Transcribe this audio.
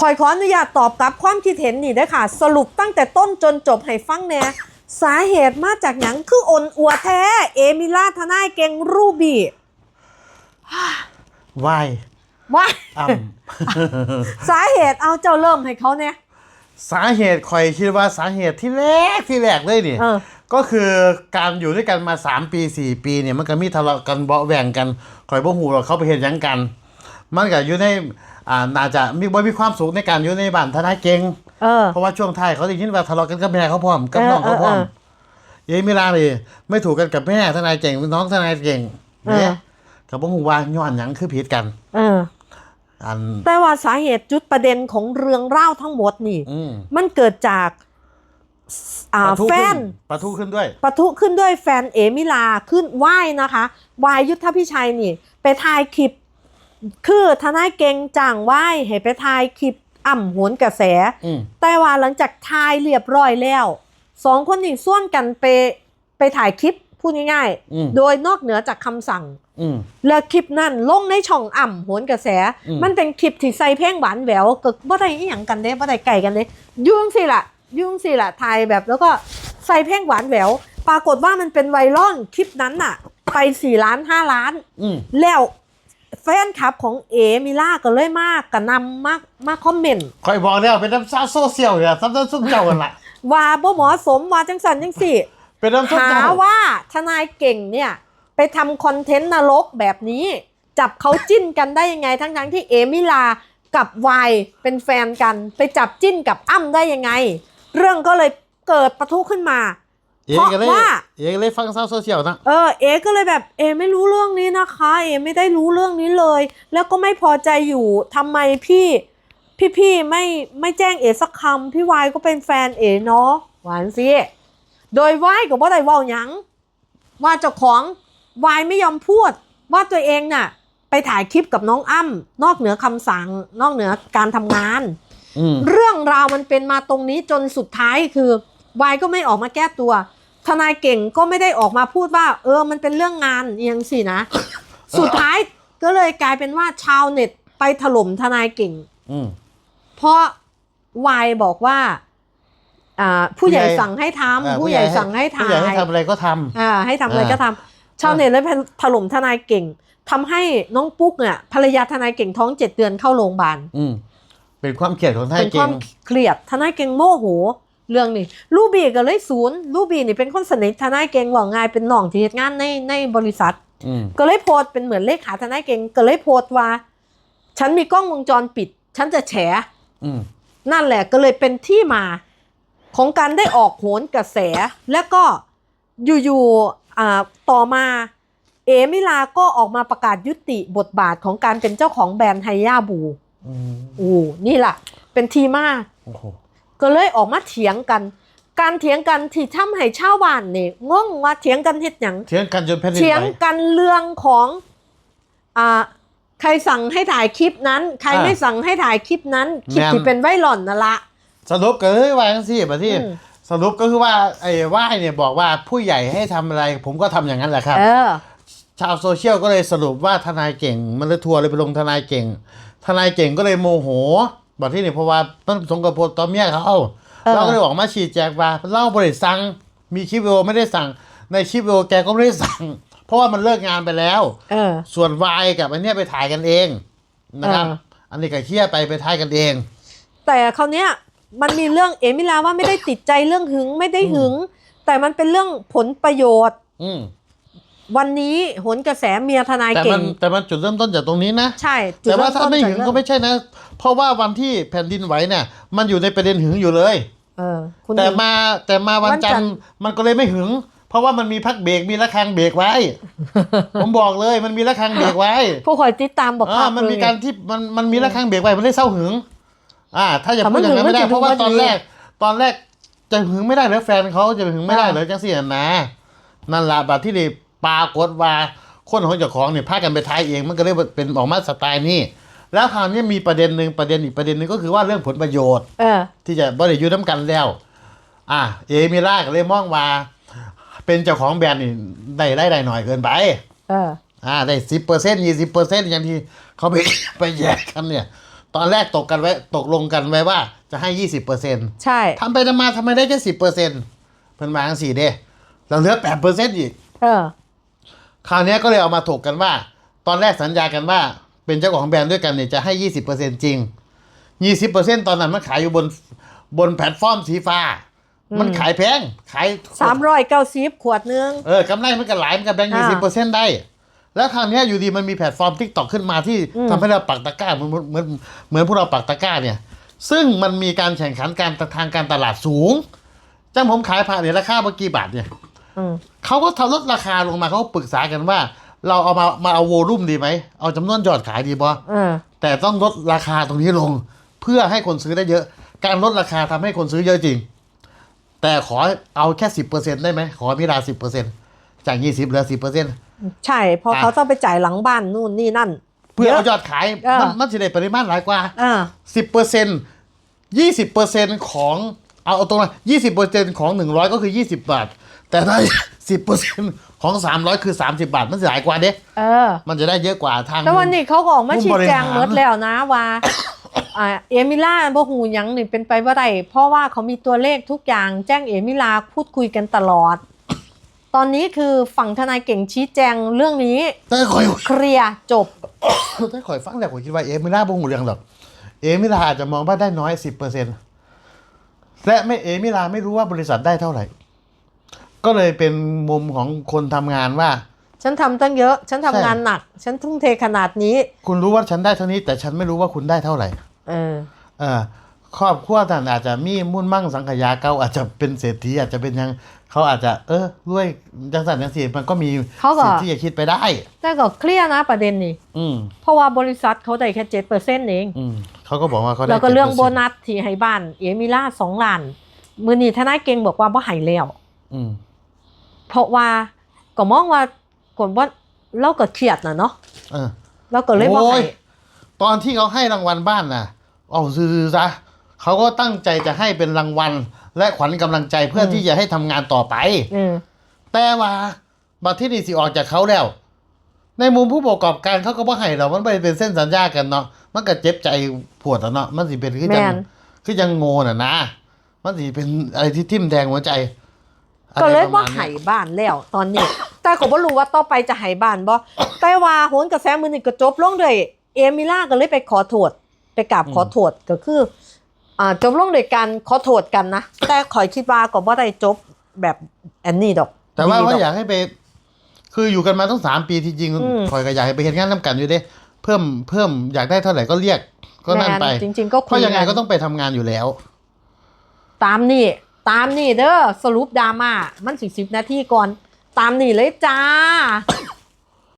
คอยขออนุญาตตอบกลับความคิดเห็นนี่เด้อค่ะ สรุปตั้งแต่ต้นจนจบให้ฟังแหน่สาเหตุมาจากหยังคืออนอัวแท้ เอมิล่าทนายเก่งรูบี้วายว่าอ่สาเหตุเอาเจ้าเริ่มให้เขาเนี่ยำสาเหตุคอยคิดว่าสาเหตุที่แรกที่แรกเลยนี่เออก็คือการอยู่ด้วยกันมา 3 ปี 4 ปีเนี่ยมันก็มีทะเลาะกันเบาะแหว่งกันคอยบ่หูหรอกเขาไปเห็นยังกัน มันก็อยู่ใน อ่าน่าจะมีบ่มีความสุขในการอยู่ในบ้านทนายเก่งเออ เพราะว่าช่วงท้ายเขาได้ยินว่าทะเลาะกันกับแม่เขาพร้อมกับน้องเขาพร้อมเออเออเอ้มิลาเลยไม่ถูกกันกับแม่ทนายเก่งน้องทนายเก่งเออเนี่ยกับบ่หูว่าย้อนหยังคือผิดกัน เออ อัน แต่ว่าสาเหตุจุดประเด็นของเรื่องเล่าวทั้งหมดนี่ อืมมันเกิดจากอ่าปะทุแฟขึ้นปะทุขึ้นด้วย ปะทุขึ้นด้วยแฟนเอมิลาขึ้นไหว้นะคะวายยุทธพิชัยนี่ ไปถ่ายคลิป คือทนายเก่งจ้างไหว้ให้ไปถ่ายคลิปอ่ำโหนกระแส อืมแต่ว่าหลังจากถ่ายเรียบร้อยแล้วสองคนนี่ส่วนกันไปไปถ่ายคลิปพูดง่ายอืมๆ โดยนอกเหนือจากคำสั่ง อืม แล้วคลิปนั้นลงในช่องอ่ำโหนกระแส อืม มันเป็นคลิปที่ใส่เพลงหวานแหววก็บ่ได้อีหยังกันเด้บ่ได้ไก่กันเด้ยุ่งสิล่ะยุ่งสิล่ะถ่ายแบบแล้วก็ใส่เพลงหวานแหววปรากฏว่ามันเป็นไวรัลคลิปนั้นน่ะ ไป4ล้าน5ล้าน อืม แล้ว แฟนคลับของเอมิล่าก็เลยมากกระนำมากมาคอมเมนต์คอยบอกแล้วเป็นน้ำซาโซเชียลเนี่ยซ้ำซ้ำซุ่มเจ้ากันละว่าบ่เหมาะสมว่าจังสันจังสี่เป็นน้ำซุ่มหาเจ้าว่าทนายเก่งเนี่ย ไปทำคอนเทนต์นรกแบบนี้ จับเขาจิ้นกันได้ยังไงทั้งทั้งๆที่เอมิลากับวายเป็นแฟนกัน ไปจับจิ้นกับอ้ำได้ยังไง เรื่องก็เลยเกิดปะทุขึ้นมา เอกก็เลยเพราะว่าเอกเลยฟังซาโซเชียลนะเออเอก็เลยแบบเอไม่รู้เรื่องนี้นะคะ เอไม่ได้รู้เรื่องนี้เลย แล้วก็ไม่พอใจอยู่ทำไมพี่ พี่พี่ไม่ไม่แจ้งเอสักคำพี่วายก็เป็นแฟนเอเนาะหวานสิโดยวายก็บ่ได้เว่าหยังว่าเจ้าของวายไม่ยอมพูด ว่าตัวเองน่ะ ไปถ่ายคลิปกับน้องอ้ำนอกเหนือคำสั่ง นอกเหนือการทำงานอืมเรื่องราวมันเป็นมาตรงนี้จนสุดท้ายคือวายก็ไม่ออกมาแก้ตัว ทนายเก่งก็ไม่ได้ออกมาพูดว่า เออมันเป็นเรื่องงานเอียงสินะ สุดท้ายก็เลยกลายเป็นว่าชาวเน็ตไปถล่มทนายเก่ง อืม เพราะวายบอกว่าอ่าผู้ใหญ่ผู้ใหญ่ สั่งให้ทำอ่าผู้ใหญ่สั่งให้ผู้ใหญ่ถ่าให้ยทำอะไรก็ทำ อ่าให้ทำอะไรอ่าก็ทำชาวเน็ตเลยไปถล่มทนายเก่งทำให้น้องปุ๊กเนี่ยภรรยาทนายเก่งท้องเจ็ดเดือนเข้าโรงพยาบาลอืม เป็นความเกลียดของไทยเป็นคเก่วางมเครียดทนายเก่งโมโห เรื่องนี้ลูบี้ก็เลยศูนย์ลูบี้นี่เป็นคนสนิททนายเก่งว่าง่ายเป็นน้องที่เฮ็ดงานในในบริษัทอืมก็เลยโพสต์เป็นเหมือนเลขาทนายเก่งก็เลยโพสต์ว่า ฉันมีกล้องวงจรปิด ฉันจะแฉอืมนั่นแหละก็เลยเป็นที่มาของการได้ออกโหนกระแส แล้วก็อยู่ๆอ่าต่อมาเอมิลาก็ออกมาประกาศยุติบทบาทของการเป็นเจ้าของแบรนด์ไฮยาบูอืมโอ้นี่แหละ เป็นที่มาโอ้โห ก็เลยออกมาเถียงกัน การเถียงกันที่ทำให้ชาวบ้านนี่งงว่าเถียงกันเฮ็ดหยังเถียงกันจนแผ่นดินเถียงไหวกันเรื่องของอ่าใครสั่งให้ถ่ายคลิปนั้น ใครอ่าไม่สั่งให้ถ่ายคลิปนั้นคลิปแม่นที่เป็นไวหล่อนนั่นละสรุปก็เลยว่าจังซี่แบบที่อืมสรุปก็คือว่าไอ้ว่ายเนี่ยบอกว่าผู้ใหญ่ให้ทำอะไร ผมก็ทำอย่างนั้นแหละครับเออชาวโซเชียลก็เลยสรุปว่าทนายเก่งมันเลยทัวร์เลยไปลงทนายเก่ง ทนายเก่งก็เลยโมโห บอกที่นี่เพราะว่ามันสงกับโพตอมเมียเขาเออเราก็เลยออกมาชี้แจงว่าเล่าบริสั่งมีคลิปวิดีโอไม่ได้สั่ง ในคลิปวิดีโอแกก็ไม่ได้สั่ง เพราะว่ามันเลิกงานไปแล้วเออ ส่วนวายกับอันเนี้ยไปถ่ายกันเองนะครับ เออ อันนี้ก็เคลียร์ไปไปถ่ายกันเอง แต่คราวเนี้ยมันมีเรื่องเอมิลาว่าไม่ได้ติดใจเรื่องหึงไม่ได้หึง แต่มันเป็นเรื่องผลประโยชน์ อืมวันนี้โหนกระแสเมียทนายแต่เก่มันงแต่มันจุดเริ่มต้นจากตรงนี้นะ ใช่จุดแต่ว่าเริ่ถ้าต้นไม่หึงจากก็เรื่องไม่ใช่นะ เพราะว่าวันที่แผ่นดินไหวเนี่ย มันอยู่ในประเด็นหึงอยู่เลย เออคุณแต่หึงมาแต่มาวันวันจัจันนททร์ร์มันก็เลยไม่หึง เพราะว่ามันมีพักเบรกมีระฆังเบรกไว้ ผมบอกเลยมันมีระฆังเบรกไว้ผู้คอยติดตามบอกอ่ามันมีการที่มันมันมีระฆังเบรกไว้มันได้เศร้าหึง อ่า ถ้าอย่าแต่พูมัดนอย่างนั้นไม่ได้หึงมันจะเพราะว่าดูตอนว่าดีแรก ตอนแรกจะหึงไม่ได้เหรอแฟนเขาจะหึงไม่ได้เหรออ่าจังสี่นะนั่นละบัดที่นี่ปรากฏว่าคนของเจ้าของเนี่ยพากันไปท้ายเองมันก็เลยเป็นออกมาสไตล์นี้ แล้วคราวนี้มีประเด็นหนึ่งประเด็นอีกประเด็นหนึ่งก็คือว่าเรื่องผลประโยชน์เออ ที่จะบริยุทธ์น้ำกันแล้ว อะเอมิล่าก็เลยมองว่า เป็นเจ้าของแบรนด์นี่ได้ได้ได้หน่อยเกินไป เออ อ่าได้สิบเปอร์เซ็นต์ยี่สิบเปอร์เซ็นต์อย่างที่เขาไป ไปแยกกันเนี่ย ตอนแรกตกกันไว้ตกลงกันไว้ว่าจะให้ยี่สิบเปอร์เซ็นต์ใช่ ทำไปทำมาทำไมได้แค่สิบเปอร์เซ็นต์เพิ่นมาทั้งสี่เด้เราเหลือแปดเปอร์เซ็นต์อีก เออ คราวเนี้ยก็เลยเอามาถกกันว่า ตอนแรกสัญญากันว่า เป็นเจ้าของแบรนด์ด้วยกันเนี่ยจะให้ยี่สิบเปอร์เซ็นจริงยี่สิบเปอร์เซ็นตอนนั้นมันขายอยู่บนบนแพลตฟอร์มสีฟ้า มันขายแพง ขายสามร้อยเก้าสิบขวดนึงเออกำไรมันก็หลายมันก็แบงค์อ่ายี่สิบเปอร์เซ็นต์ได้ แล้วคราวเนี้ยอยู่ดีมันมีแพลตฟอร์มทิกตอกขึ้นมาที่อืมทำให้เราปักตะกร้าเหมือนเหมือนเหมือนพวกเราปักตะกร้าเนี่ย ซึ่งมันมีการแข่งขันการทางการตลาดสูงจ้างผมขายผ่านเนี่ยราคาเมื่อกี่บาทเนี่ยอืมเขาก็ทำลดราคาลงมาเขาก็ปรึกษากันว่า เราเอามามาเอาโวลุ่มดีไหมเอาจำนวนยอดขายดีบ่เออแต่ต้องลดราคาตรงนี้ลง เพื่อให้คนซื้อได้เยอะ การลดราคาทำให้คนซื้อเยอะจริง แต่ขอเอาแค่สิบเปอร์เซ็นได้ไหมขอมิราสิบเปอร์เซ็นจากยี่สิบเหลือสิบเปอร์เซ็นใช่เพราะอะเขาต้องไปจ่ายหลังบ้านนู่นนี่นั่น เพื่อเอาเยยอะอดขายเออมันมันจะได้ปริมาณหลายกว่าอ่าสิบเปอร์เซ็นยี่สิบเปอร์เซ็นของเอาเอาตรงนั้นยี่สิบเปอร์เซ็นของหนึ่งร้อยก็คือยี่สิบบาท แต่ถ้าสิบเปอร์เซ็นของสามร้อยคือสามสิบาท มันจะหลายกว่าเด้เออ มันจะได้เยอะกว่าทาง แต่วันนี้เขาก็ออกมามุมชี้บริแจหารงหมดแล้วนะว่า อ่าเอมิล่าบ่หูหยังนี่เป็นไปว่าไรเพราะว่าเขามีตัวเลขทุกอย่างแจ้งเอมิลาพูดคุยกันตลอด ตอนนี้คือฝั่งทนายเก่งชี้แจงเรื่องนี้ แต่คอย เคลียร์จบ ถ้าคอยฟังแล้วผมคิดว่าเอมิล่าบ่หูเรื่องหรอกเอมิลาอาจจะมองว่าได้น้อยสิบเปอร์เซ็นและไม่เอมิลาไม่รู้ว่าบริษัทได้เท่าไหร่ ก็เลยเป็นมุมของคนทำงานว่า ฉันทำตั้งเยอะ ฉันทำใช่ งานหนัก ฉันทุ่มเทขนาดนี้ คุณรู้ว่าฉันได้เท่านี้ แต่ฉันไม่รู้ว่าคุณได้เท่าไหร่ เออ เออครอบครัวท่านอาจจะมีมุ่นมั่งสังขยาเก่าอาจจะเป็นเศรษฐีอาจจะเป็นยังเขาอาจจะ เออด้วยจังสันจังสีมันก็มีเขาก็ สิทธิ์ที่จะคิดไปได้ แต่ก็เคลียร์นะประเด็นนี้ อืมเพราะว่าบริษัทเขาได้แค่เจ็ดเปอร์เซ็นต์เอง อืมเขาก็บอกว่าเขาได้แล้วก็เรื่อง7%โบนัสที่ให้บ้าน เอมิล่าสองล้าน มือนี้ทนายเก่งบอกว่าบ่ให้แล้ว อืม เพราะว่าก็มองว่าก่อนว่าเราก็เครียดนะเนาะเออเราก็เลยบ่โอ้ให้ยตอนที่เขาให้รางวัลบ้านน่ะเอาซื้อๆซะเขาก็ตั้งใจจะให้เป็นรางวัล และขวัญกำลังใจเพื่อที่จะให้ทำงานต่อไปเออแต่ว่าบัตรที่นี่สิออกจากเขาแล้ว ในมุมผู้ประกอบการเขาก็บ่ให้เรามันไม่ได้เป็นเส้นสัญญากันเนาะมันก็เจ็บใจปวดอะเนาะมันสิเป็นคือแมจังน คือจังโง่น่ะนะ มันสิเป็นอะไรที่ทิ่มแทงหัวใจ ก็เลยอะไรประว่ามาณนี้ให้บ้านแล้วตอนนี้ แต่ก็บ่รู้ว่าต่อไปจะให้บ้านบ่แต่ว่าโหนกระแสมือนี่ก็จบลงด้วยเอมิล่าก็เลยไปขอโทษไปกราบขอโทษก็คืออ่าจบลงด้วยการขอโทษกันนะแต่ขอยคิดว่าก็บ่ได้จบแบบอันนี้ดอก แต่ว่าดีว่าดอกอยากให้ไป คืออยู่กันมาตั้งสามปีที่จริงอืมคอยก็อยากให้ไปเห็นงานน้ำกันอยู่เด้เพิ่มเพิ่มอยากได้เท่าไหร่ก็เรียกก็นั่นไปแม่จริง ๆ ก็เพคุยราะยังไงนก็ต้องไปทำงานอยู่แล้ว ตามนี่ ตามนี่เด้อสรุปดราม่ามันสิสิบนาทีก่อน ตามนี่เลยจ้า